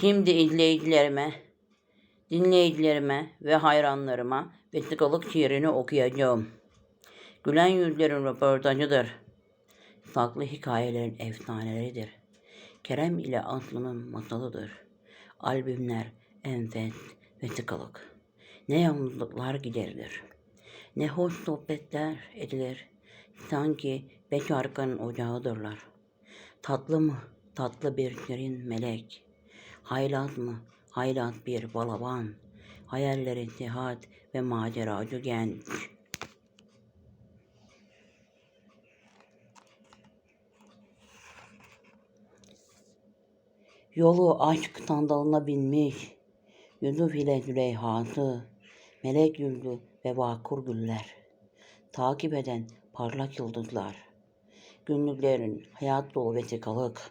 Şimdi izleyicilerime, dinleyicilerime ve hayranlarıma vesikalık şiirini okuyacağım. Gülen yüzlerin röportajıdır. Saklı hikayelerin efsaneleridir. Kerem ile Aslı'nın masalıdır. Albümler, enfes, vesikalık. Ne yalnızlıklar giderilir. Ne hoş sohbetler edilir. Sanki beş arkanın ocağıdırlar. Tatlı mı? Tatlı bir şirin melek. Haylaz mı? Haylaz bir balaban. Hayalleri seyahat ve maceracı genç. Yolu aşk sandalına binmiş. Yusuf ile Züleyha'sı. Melek yüzlü ve vakur güller. Takip eden parlak yıldızlar. Günlüklerin hayat dolu vesikalık.